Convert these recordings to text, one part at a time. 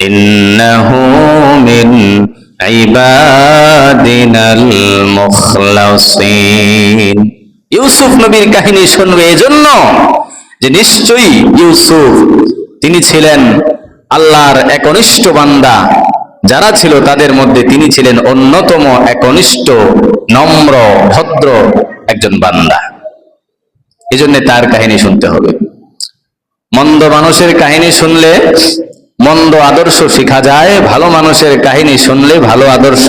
إنه من عبادنا المخلصين ইউসুফ নবীর কাহিনী শুনবে এজন্য যে নিশ্চয়ই ইউসুফ তিনি ছিলেন আল্লাহর একনিষ্ঠ বান্দা যারা ছিল তাদের মধ্যে তিনি ছিলেন অন্যতম একনিষ্ঠ নম্র ভদ্র একজন বান্দা এজন্য তার কাহিনী শুনতে হবে মন্দ মানুষের কাহিনী শুনলে মন্দ আদর্শ শিখা যায়, ভালো মানুষের কাহিনী শুনলে ভালো আদর্শ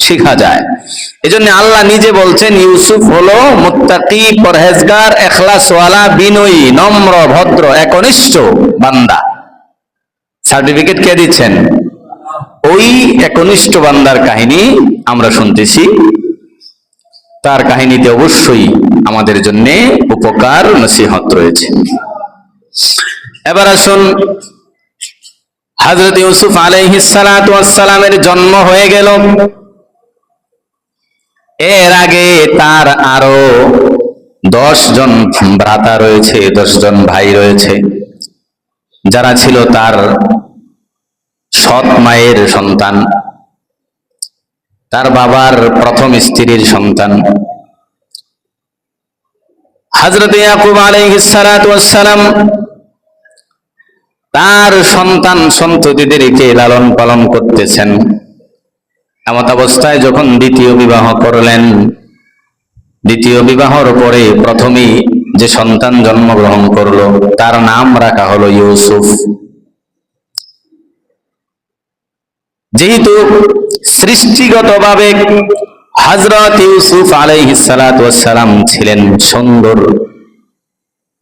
শিখা যায়। এজন্য আল্লাহ নিজে বলছেন, ইউসুফ হলো মুত্তাকি, পরহেজগার, এখলাসওয়ালা, বিনয়ী, নম্র, ভদ্র, একনিষ্ঠ বান্দা। সার্টিফিকেট কে দিচ্ছেন? ওই একনিষ্ঠ বান্দার কাহিনী আমরা শুনতেছি। তার কাহিনীতে অবশ্যই আমাদের জন্য উপকার, নসিহত রয়েছে। এবার আসুন হজরত ইউসুফ আলাইহিসালামের জন্ম হয়ে গেল। এর আগে তার আরও দশ জন ভ্রাতা রয়েছে, দশ জন ভাই রয়েছে। যারা ছিল তার সৎ মায়ের সন্তান, তার বাবার প্রথম স্ত্রীর সন্তান। হজরত ইয়াকুব আলাইহিসালাম তার সন্তান সন্ততিদেরকে লালন পালন করতেছেন। এমত অবস্থায় যখন দ্বিতীয় বিবাহ করলেন, দ্বিতীয় বিবাহর পরে প্রথমেই যে সন্তান জন্মগ্রহণ করল, তার নাম রাখা হলো ইউসুফ। যেহেতু সৃষ্টিগতভাবে হজরত ইউসুফ আলাইহিসালাম ছিলেন সুন্দর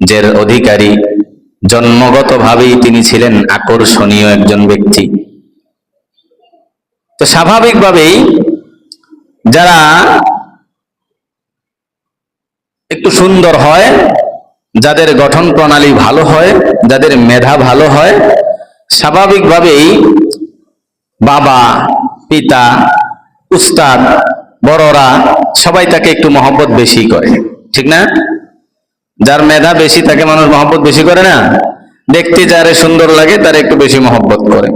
জের অধিকারী জন্মগতভাবেই তিনি ছিলেন আকর্ষণীয় একজন ব্যক্তি। তো স্বাভাবিকভাবেই যারা একটু সুন্দর হয়, যাদের গঠন প্রণালী ভালো হয়, যাদের মেধা ভালো হয়, স্বাভাবিকভাবেই বাবা, পিতা, উস্তাদ, বড়রা সবাই তাকে একটু মহব্বত বেশি করে। ঠিক না? যার মেধা বেশি, তাকে মানুষ মহব্বত বেশি করে না? দেখতে যারে সুন্দর লাগে, তার একটু বেশি মহব্বত করে।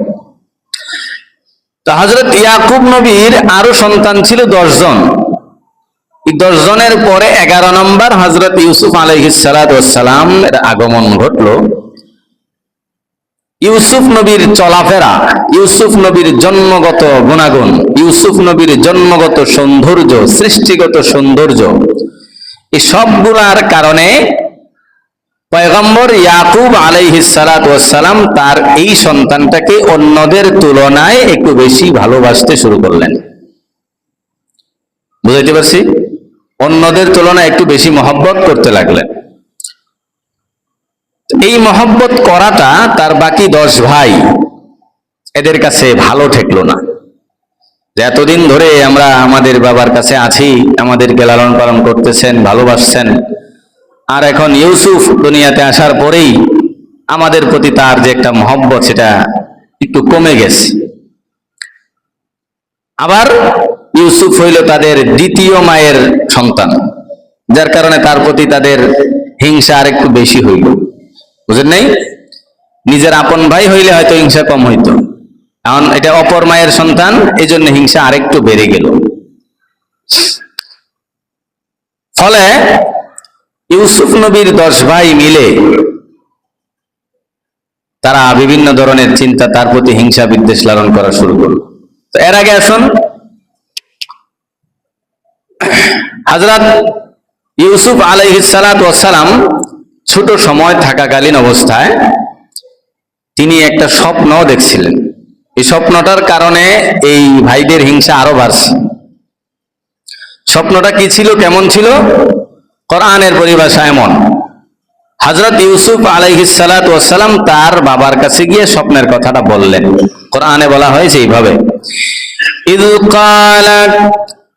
তো হজরত ইয়াকুব নবীর আরও সন্তান ছিল দশজন। এই দশ জনের পরে এগারো নম্বর হজরত ইউসুফ আলহিসালাম এর আগমন ঘটলো। ইউসুফ নবীর চলাফেরা, ইউসুফ নবীর জন্মগত গুণাগুণ, ইউসুফ নবীর জন্মগত সৌন্দর্য, সৃষ্টিগত সৌন্দর্য এই সবগুলার কারণে পয়গম্বর ইয়াকুব আলাইহিসালাম তার এই সন্তানটাকে অন্যদের তুলনায় একটু বেশি ভালোবাসতে শুরু করলেন। বুঝাইতে পারছি? অন্যদের তুলনায় একটু বেশি মহব্বত করতে লাগলেন। এই মহব্বত করাটা তার বাকি দশ ভাই, এদের কাছে ভালো ঠেকলো না। যে এতদিন ধরে আমরা আমাদের বাবার কাছে আছি, আমাদেরকে লালন পালন করতেছেন, ভালোবাসছেন। আর এখন ইউসুফ দুনিয়াতে আসার পরেই আমাদের প্রতি তার যে একটা মহব্বত, সেটা একটু কমে গেছে। আবার ইউসুফ হইল তাদের দ্বিতীয় মায়ের সন্তান, যার কারণে তার প্রতি তাদের হিংসা আর একটু বেশি হইল। বুঝেন নাই? নিজের আপন ভাই হইলে হয়তো হিংসা কম হইতো। এখন এটা অপর মায়ের সন্তান এই জন্য হিংসা আরেকটু বেড়ে গেল। ফলে ইউসুফ নবীর দশ ভাই মিলে তারা বিভিন্ন ধরনের চিন্তা, তার প্রতি হিংসা বিদ্বেষ লালন করা শুরু করল। তো এর আগে আসুন। হাজরাত ইউসুফ আলাইহিসালাম ছোট সময় থাকাকালীন অবস্থায় তিনি একটা স্বপ্ন দেখছিলেন। এই স্বপ্নটার কারণে এই ভাইদের হিংসা আরও বাড়ছে। স্বপ্নটা কি ছিল, কেমন ছিল? কোরআনের পরিভাষা এমন। হজরত ইউসুফ আলাইহিসালাম তার বাবার কাছে গিয়ে স্বপ্নের কথাটা বললেন। কোরআনে বলা হয়েছে এইভাবে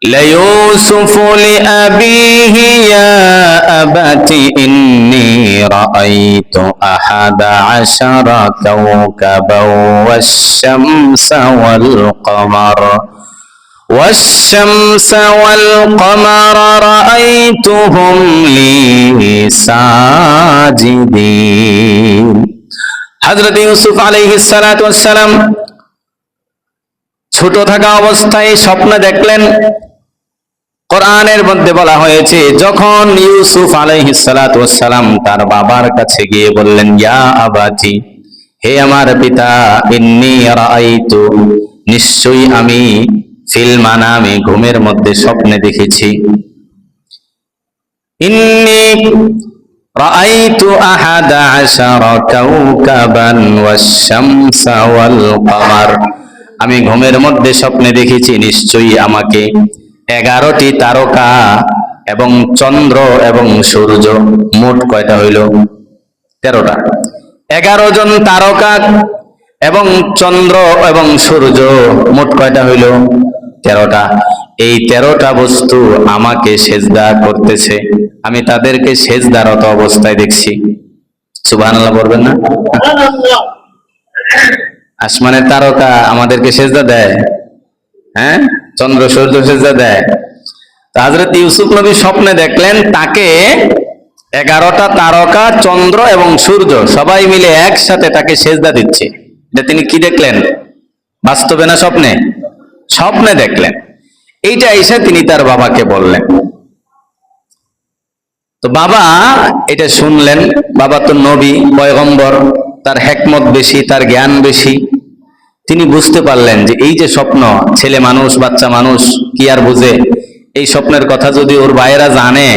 ليوسف لأبيه يا أبت إني رأيت أحد عشر كوكبا والشمس والقمر والشمس والقمر رأيتهم لي ساجدين হযরত ইউসুফ আলাইহিস সালাতু ওয়াস সালাম ছোট থাকা অবস্থায় স্বপ্ন দেখলেন কোরআনের মধ্যে বলা হয়েছে, যখন ইউসুফ সালাম তার বাবার কাছে গিয়ে বললেন, ইয়া আবাতি হে আমার পিতা, ইন্নি রাআইতু, নিশ্চয়ই আমি ফিল মানামে ঘুমের মধ্যে স্বপ্নে দেখেছি। ইন্নি রাআইতু আহাদা আশারা কাওকাবান ওয়াশ-শামসা ওয়াল কমার আমি ঘুমের মধ্যে স্বপ্নে দেখেছি, নিশ্চয়ই আমাকে এগারোটি তারকা এবং চন্দ্র এবং সূর্য, মোট কয়টা হইল? তেরোটা। এগারো জন তারকা এবং চন্দ্র এবং সূর্য, মোট কয়টা হইল? তেরোটা। এই তেরোটা বস্তু আমাকে সেজদা করতেছে। আমি তাদেরকে সেজদারত অবস্থায় দেখছি। সুবহানাল্লাহ বলবেন না? আসমানের তারকা আমাদেরকে সেজদা দেয়। হ্যাঁ? চন্দ্র সূর্য সেজদা দেয়। তো হযরত ইউসুফ নবী স্বপ্নে দেখলেন, তাকে এগারোটা তারকা, চন্দ্র এবং সূর্য সবাই মিলে একসাথে তাকে সেজদা দিচ্ছে। এটা তিনি কি দেখলেন? বাস্তবে না স্বপ্নে? স্বপ্নে দেখলেন। এইটা এসে তিনি তার বাবাকে বললেন। তো বাবা এটা শুনলেন। বাবা তো নবী, পয়গম্বর, তার হেকমত বেশি, তার জ্ঞান বেশি। তিনি বুঝতে পারলেন যে এই যে স্বপ্ন, ছেলে মানুষ, বাচ্চা মানুষ, কি আর বুঝে? এই স্বপ্নের কথা যদি ওর ভাইয়েরা জানে,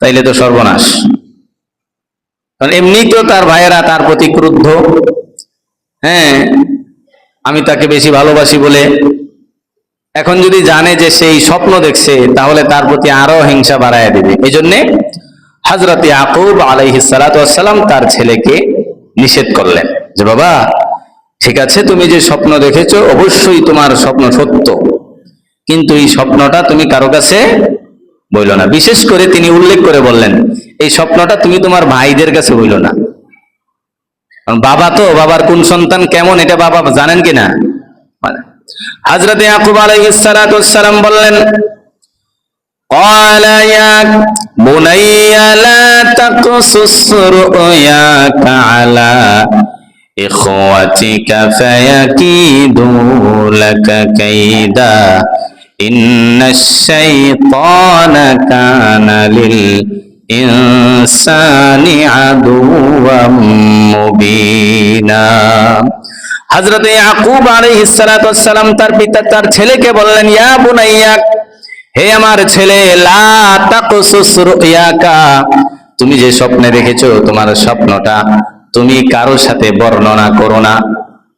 তাইলে তো সর্বনাশ। কারণ এমনি তো তার ভাইয়েরা তার প্রতি ক্রুদ্ধ। হ্যাঁ আমি তাকে বেশি ভালোবাসি বলে। এখন যদি জানে যে সেই স্বপ্ন দেখছে, তাহলে তার প্রতি আরও হিংসা বাড়ায় দিবে। এই জন্যে হজরত ইয়াকুব আলাইহিসালাম তার ছেলেকে নিষেধ করলেন যে, বাবা ঠিক আছে তুমি যে স্বপ্ন দেখেছো অবশ্যই তোমার স্বপ্ন সত্য কিন্তু এই স্বপ্নটা তুমি কারো কাছে বইল না বিশেষ করে তিনি উল্লেখ করে বললেন এই স্বপ্নটা তুমি তোমার ভাইদের কাছে বইল না কারণ বাবা তো বাবার কোন সন্তান কেমন এটা বাবা জানেন কিনা হজরত ইয়াকুব আলাইহিস সালাতু ওয়াসসালাম বললেন قال يا بني لا تقصص رؤياك على إخوتك فيكيدوا لك كيدا إن الشيطان كان للإنسان عدوا مبينا হযরত ইয়াকুব আলাইহিস সালাতু ওয়াসসালাম তার পিতা তার ছেলেকে বললেন ইয়া বুনাইয়া হে আমার ছেলে লা তাকসুস রুয়াকা তুমি যে স্বপ্নে দেখেছো তোমার স্বপ্নটা তুমি কারও সাথে বর্ণনা করো না।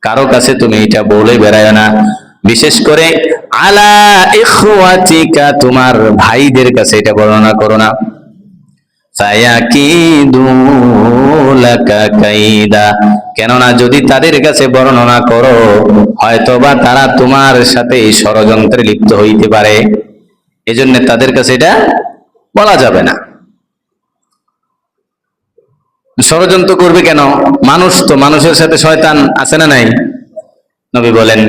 কারও কাছে তুমি এটা বলে বেড়ায় না। বিশেষ করে, আলা ইখওয়াতিকা, তোমার ভাইদের কাছে এটা বর্ণনা করো না। কেননা যদি তাদের কাছে বর্ণনা করো, হয়তোবা তারা তোমার সাথে ষড়যন্ত্রে লিপ্ত হইতে পারে। এজন্য তাদের কাছে এটা বলা যাবে না। ষড়যন্ত্র করবে কেন? মানুষ তো, মানুষের সাথে শয়তান আছে না নাই? নবী বলেন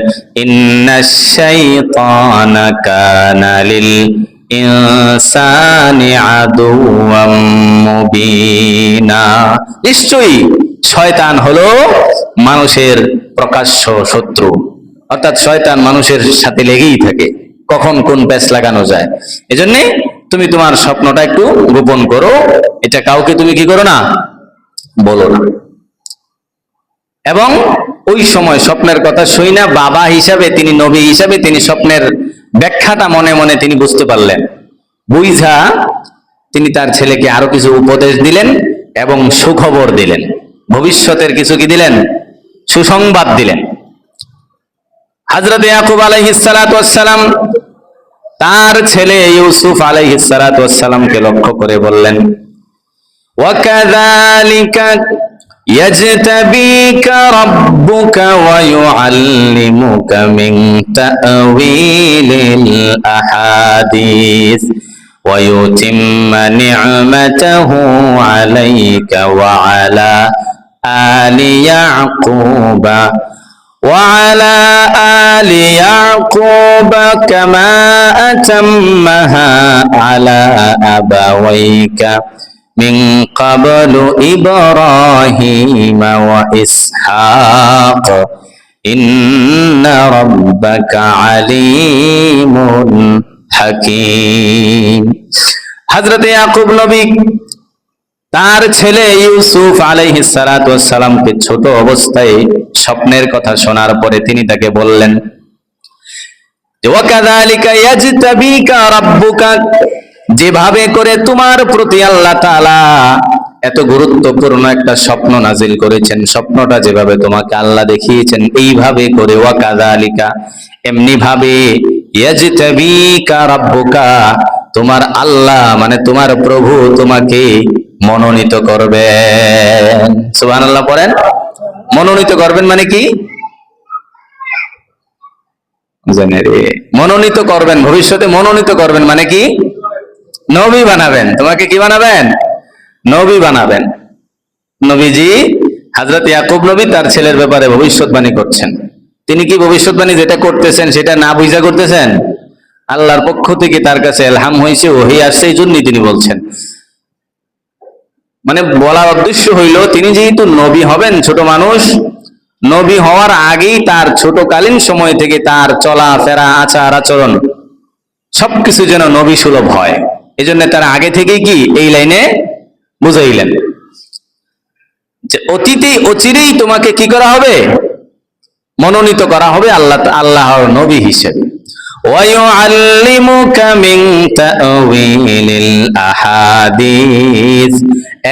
নিশ্চয়ই শয়তান হলো মানুষের প্রকাশ্য শত্রু। অর্থাৎ শয়তান মানুষের সাথে লেগেই থাকে, কখন কোন প্যাচ লাগানো যায়। এজন্যে তুমি তোমার স্বপ্নটা একটু গোপন করো। এটা কাউকে তুমি কি করো না বলো না। এবং ওই সময় স্বপ্নের কথা শুই না, বাবা হিসাবে তিনি, নবী হিসাবে তিনি স্বপ্নের ব্যাখ্যাটা মনে মনে তিনি বুঝতে পারলেন। বুঝা তিনি তার ছেলেকে আরও কিছু উপদেশ দিলেন এবং সুখবর দিলেন। ভবিষ্যতের কিছু কি দিলেন? সুসংবাদ দিলেন। হজরত ইয়াকুব আলাইহিস সালাতু ওয়াসসালাম তার ছেলে ইউসুফ আলাইহিস সালাতু ওয়াসসালামকে লক্ষ্য করে বললেন وكذلك يجتبيك ربك ويعلمك من تأويل الأحاديث ويتم نعمته عليك وعلى آل يعقوب وعلى آل يعقوب كما أتمها على أبويك من قبل إبراهيم وإسحاق إن ربك عليم حكيم হযরত ইয়াকুব নবী তার ছেলে ইউসুফ আলাইহিস সালাতু সালামকে ছোট অবস্থায় স্বপ্নের কথা শোনার পরে তিনি তাকে বললেন যে ওয়াকাযালিকা ইয়াজতাবিকা রাব্বুকা যেভাবে করে তোমার প্রতি আল্লাহ এত গুরুত্বপূর্ণ একটা স্বপ্ন নাজিল করেছেন, স্বপ্নটা যেভাবে তোমাকে আল্লাহ দেখিয়েছেন, এইভাবে করে ওয়াকাযালিকা এমনি ভাবে তোমার আল্লাহ মানে তোমার প্রভু তোমাকে মনোনীত করবেন। সুবহানাল্লাহ পড়েন? মনোনীত করবেন মানে কি? মনোনীত করবেন, ভবিষ্যতে মনোনীত করবেন মানে কি? নবী বানাবেন। তোমাকে কি বানাবেন? নবী বানাবেন। নবীজি হযরত ইয়াকুব নবী তার ছেলের ব্যাপারে ভবিষ্যৎবাণী করছেন। তিনি কি ভবিষ্যৎবাণী যেটা করতেছেন সেটা না বুঝা করতেছেন? আল্লাহর পক্ষ থেকে তার কাছে এলহাম হয়েছে, ওহি আসছে এই জন্যই তিনি বলছেন। মানে বলার উদ্দেশ্য হইল, তিনি যেহেতু নবী হবেন ছোট মানুষ, নবী হওয়ার আগেই তার ছোটকালীন সময় থেকে তার চলা ফেরা আচার আচরণ সবকিছু যেন নবী সুলভ হয়। এই জন্য তারা আগে থেকেই কি এই লাইনে বুঝাইলেন। যে অতীতে অচিরেই তোমাকে কি করা হবে? মনোনীত করা হবে আল্লাহ আল্লাহর নবী হিসেবে।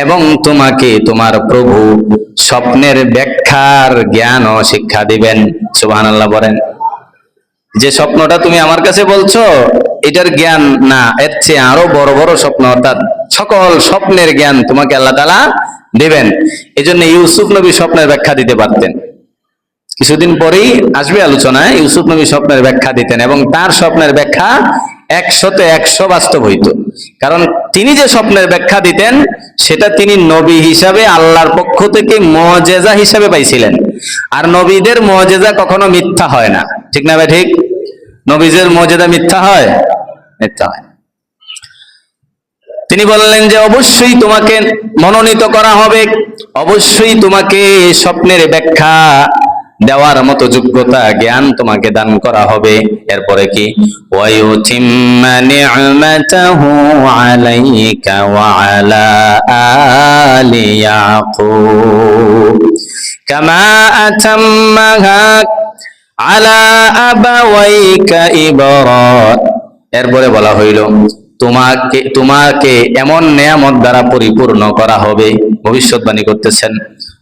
এবং তোমাকে তোমার প্রভু স্বপ্নের ব্যাখ্যার জ্ঞান ও শিক্ষা দিবেন। সুবহানাল্লাহ বলেন, যে স্বপ্নটা তুমি আমার কাছে বলছো এটার জ্ঞান না, এর চেয়ে আরও বড় বড় স্বপ্ন, অর্থাৎ সকল স্বপ্নের জ্ঞান তোমাকে আল্লাহ তাআলা দিবেন। এই জন্য ইউসুফ নবী স্বপ্নের ব্যাখ্যা দিতে পারতেন। কিছুদিন পরেই আসবে আলোচনায়, ইউসুফ নবী স্বপ্নের ব্যাখ্যা দিতেন এবং তার স্বপ্নের ব্যাখ্যা একশোতে একশো বাস্তব হইত। কারণ তিনি যে স্বপ্নের ব্যাখ্যা দিতেন, সেটা তিনি নবী হিসাবে আল্লাহর পক্ষ থেকে মজেজা হিসাবে পাইছিলেন। আর নবীদের মজেজা কখনো মিথ্যা হয় না। ঠিক না ভাই, ঠিক? নবীদের মজেদা মিথ্যা হয়? মিথ্যা হয়। তিনি বললেন যে, অবশ্যই তোমাকে মনোনীত করা হবে। অবশ্যই তোমাকে স্বপ্নের ব্যাখ্যা দেওয়ার মতো যোগ্যতা, জ্ঞান তোমাকে দান করা হবে। এরপরে কি? আলাইকা এরপরে বলা হইল, তোমাকে তোমাকে এমন নেয়ামত দ্বারা পরিপূর্ণ করা হবে, ভবিষ্যৎবাণী করতেছেন।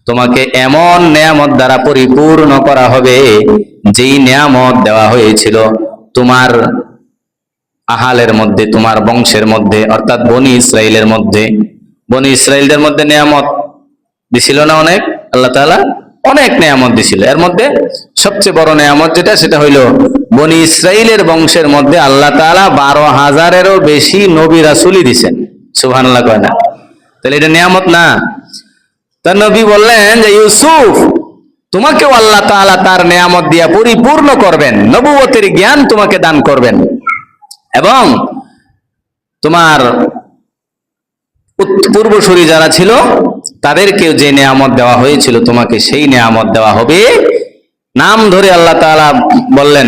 তোমাকে এমন নেয়ামত দ্বারা পরিপূর্ণ করা হবে, যেই নেয়ামত দেওয়া হয়েছিল তোমার আহালের মধ্যে, তোমার বংশের মধ্যে, অর্থাৎ বনি ইসরায়েলের মধ্যে। বনি ইসরায়েলদের মধ্যে নেয়ামত দিছিল না অনেক? আল্লাহ তাআলা অনেক নেয়ামত দিছিল। এর মধ্যে সবচেয়ে বড় নেয়ামত যেটা, সেটা হইল বনি ইসরাইলের বংশের মধ্যে আল্লাহ তাআলা বারো হাজারেরও বেশি নবী রাসূলই দিছেন। সুবহানাল্লাহ কয় না? তাহলে এটা নেয়ামত না? তার নবী বললেন যে, ইউসুফ, তোমাকেও আল্লাহ তাআলা তার নেয়ামত দিয়া পরিপূর্ণ করবেন। নবুয়তের জ্ঞান তোমাকে দান করবেন। এবং তোমার পূর্বসূরি যারা ছিল তাদেরকেও যে নেয়ামত দেওয়া হয়েছিল, তোমাকে সেই নেয়ামত দেওয়া হবে। নাম ধরে আল্লাহ তাআলা বললেন,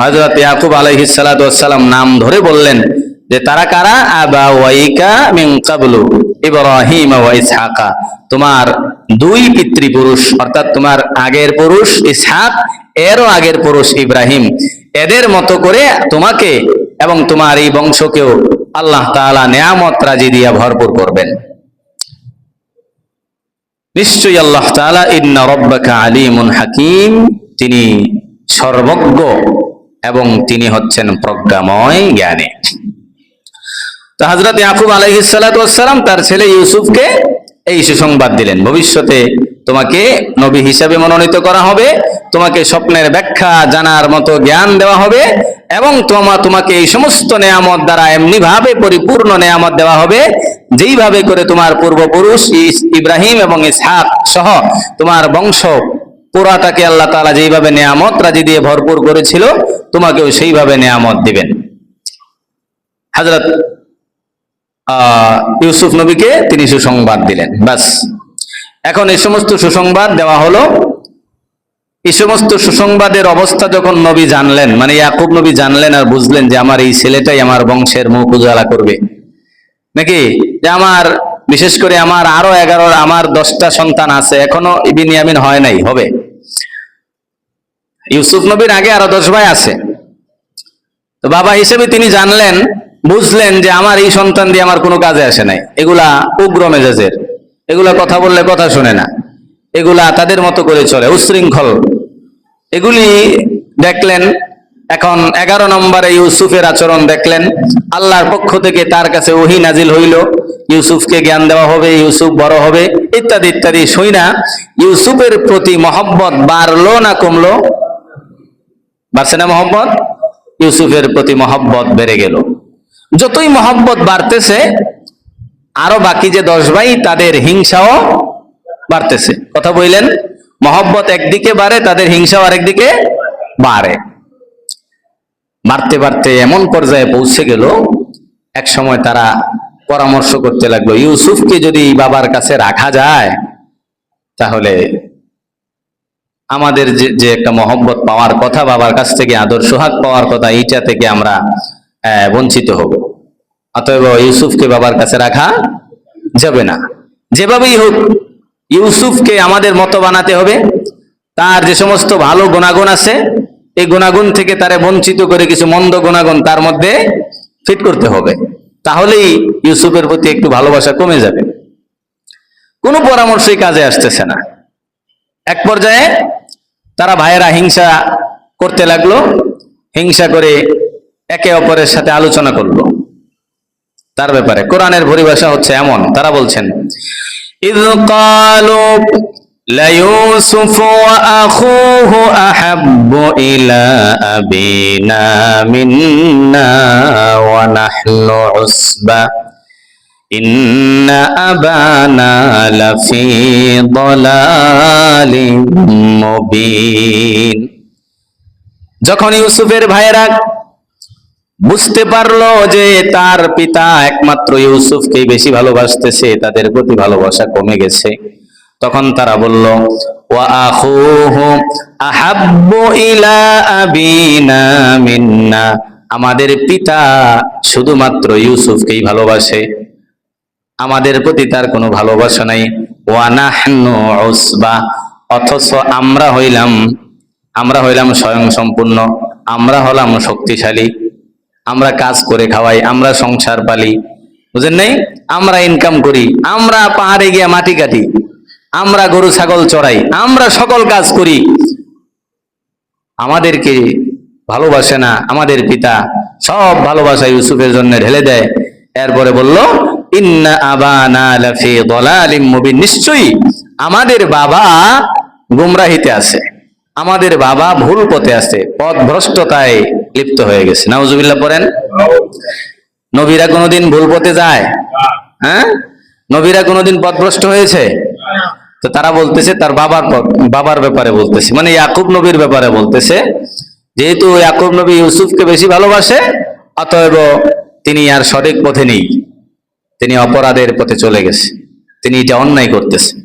হযরত ইয়াকুব সালাতু ওয়াসসালাম নাম ধরে বললেন যে, তারা কারা? আবা ওয়াইকা মিন কাবলু ইব্রাহিম ওয়া তোমার দুই পিতৃপুরুষ, অর্থাৎ তোমার আগের পুরুষ ইসহাক, এরও আগের পুরুষ ইব্রাহিম। এদের মতো করে তোমাকে এবং তোমার এই বংশকেও আল্লাহ তাআলা নেয়ামত রাজি দিয়া ভরপুর করবেন। নিশ্চয়ই আল্লাহ তাআলা ইন্না রাব্বাকা আলিমুন হাকিম। তিনি সর্বজ্ঞ এবং তিনি হচ্ছেন প্রজ্ঞাময় জ্ঞানী। তো হযরত ইয়াকুব আলাইহিস সালাতু তার ছেলে ইউসুফকে এই সুসংবাদ দিলেন, ভবিষ্যতে তোমাকে নবী হিসাবে মনোনীত করা হবে, তোমাকে স্বপ্নের ব্যাখ্যা জানার মতো জ্ঞান দেওয়া হবে এবং তোমা তোমাকে এই সমস্ত নেয়ামত দ্বারা এমনি ভাবে পরিপূর্ণ নেয়ামত দেওয়া হবে, যেইভাবে করে তোমার পূর্বপুরুষ ইব্রাহিম এবং ইসহাক সহ তোমার বংশ পুরাটাকে আল্লাহ তাআলা যেইভাবে নেয়ামত রাজি দিয়ে ভরপুর করেছিল, তোমাকেও সেইভাবে নেয়ামত দিবেন। হযরত ইউসুফ নবীকে তিনি সুসংবাদ দিলেন বাস এখন এই সমস্ত সুসংবাদ দেওয়া হলো। এই সমস্ত সুসংবাদের অবস্থা যখন নবী জানলেন মানে ইয়াকুব নবী জানলেন আর বুঝলেন যে আমার এই ছেলেটাই আমার বংশের মুখ উজালা করবে। নাকি? যে আমার, বিশেষ করে আমার আরও এগারো আমার দশটা সন্তান আছে, এখনও বিনিয়ামিন হয় নাই, হবে। ইউসুফ নবীর আগে আরও দশ ভাই আছে। তো বাবা হিসেবে তিনি জানলেন, বুঝলেন যে আমার এই সন্তান দিয়ে আমার কোনো কাজে আসে নাই। এগুলা উগ্র মেজাজের। এগুলা কথা বললে কথা শুনে না। এগুলা তাদের মতো করে চলে, উশৃঙ্খল। এগুলি দেখলেন, এখন এগারো নম্বরে ইউসুফের আচরণ দেখলেন। আল্লাহর পক্ষ থেকে তার কাছে ওহি নাজিল হইল। ইউসুফকে জ্ঞান দেওয়া হবে, ইউসুফ বড় হবে, ইত্যাদি ইত্যাদি। শুই না, ইউসুফের প্রতি মহব্বত বাড়লো না কমলো? বাড়ছে না মহব্বত? ইউসুফের প্রতি মহব্বত বেড়ে গেল। যতই মহব্বত বাড়তেছে, আরও বাকি যে দশ ভাই, তাদের হিংসাও বাড়তেছে। কথা বললেন? মহব্বত একদিকে বাড়ে, তাদের হিংসাও আরেকদিকে বাড়ে। বাড়তে বাড়তে এমন পর্যায়ে পৌঁছে গেল, এক সময় তারা পরামর্শ করতে লাগল, ইউসুফকে যদি বাবার কাছে রাখা যায়, তাহলে আমাদের যে যে একটা মহব্বত পাওয়ার কথা, বাবার কাছ থেকে আদর সোহাগ পাওয়ার কথা, এইটা থেকে আমরা বঞ্চিত হব। অতএব ইউসুফকে বাবার কাছে রাখা যাবে না। যেভাবেই হোক ইউসুফকে আমাদের মতো বানাতে হবে। তার যে সমস্ত ভালো গুণাগুণ আছে, এই গুণাগুণ থেকে তারে বঞ্চিত করে কিছু মন্দ গুণাগুণ তার মধ্যে ফিট করতে হবে। তাহলেই ইউসুফের প্রতি একটু ভালোবাসা কমে যাবে। কোনো পরামর্শই কাজে আসতেছে না। এক পর্যায়ে তারা ভাইয়েরা হিংসা করতে লাগল। হিংসা করে একে অপরের সাথে আলোচনা করল। তার ব্যাপারে কোরআনের পরিভাষা হচ্ছে এমন, তারা বলছেন إذ قالوا ليوسف وأخوه أحب إلى أبينا منا ونحن عصبة إن أبانا لفي ضلال مبين যখন ইউসুফের ভাইয়েরা বুঝতে পারল যে তার পিতা একমাত্র ইউসুফকেই বেশি ভালোবাসতেছে, তাদের প্রতি ভালোবাসা কমে গেছে। তখন তারা বলল আমাদের পিতা শুধুমাত্র ইউসুফকেই ভালোবাসে। আমাদের প্রতি তার কোনো ভালোবাসা নাই। ওয়া নাহনু উসবা। অথচ আমরা হইলাম আমরা হইলাম স্বয়ং সম্পূর্ণ আমরা হলাম শক্তিশালী। আমরা কাজ করে খাওয়াই, আমরা সংসার পালি। বুঝেন নাই? আমরা ইনকাম করি, আমরা পাহাড়ে গিয়ে মাটি কাটি, আমরা গরু, ছাগল চড়াই, আমরা সকল কাজ করি। আমাদেরকে ভালোবাসে না আমাদের পিতা, সব ভালোবাসা ইউসুফের জন্য ঢেলে দেয়। এরপরে বলল, ইন্না আবানা লাফি দালালিম মুবিন। নিশ্চয়ই আমাদের বাবা গুমরাহিতে আছে, আমাদের বাবা ভুল পথে আছে পথ ভ্রষ্টতায় লিপ্ত হয়ে গেছে। নাউজুবিল্লাহ পড়েন। নবীরা কোনোদিন ভুল পথে যায়? হ্যাঁ? নবীরা কোনোদিন পথভ্রষ্ট হয়েছে? তো তারা বলতেছে, তার বাবার বাবার ব্যাপারে বলতেছে। মানে ইয়াকুব নবীর ব্যাপারে বলতেছে। যেহেতু ইয়াকুব নবী ইউসুফকে বেশি ভালোবাসে, অতএব তিনি আর সঠিক পথে নেই। তিনি অপরাধের পথে চলে গেছে। তিনি এটা অন্যায় করতেছে।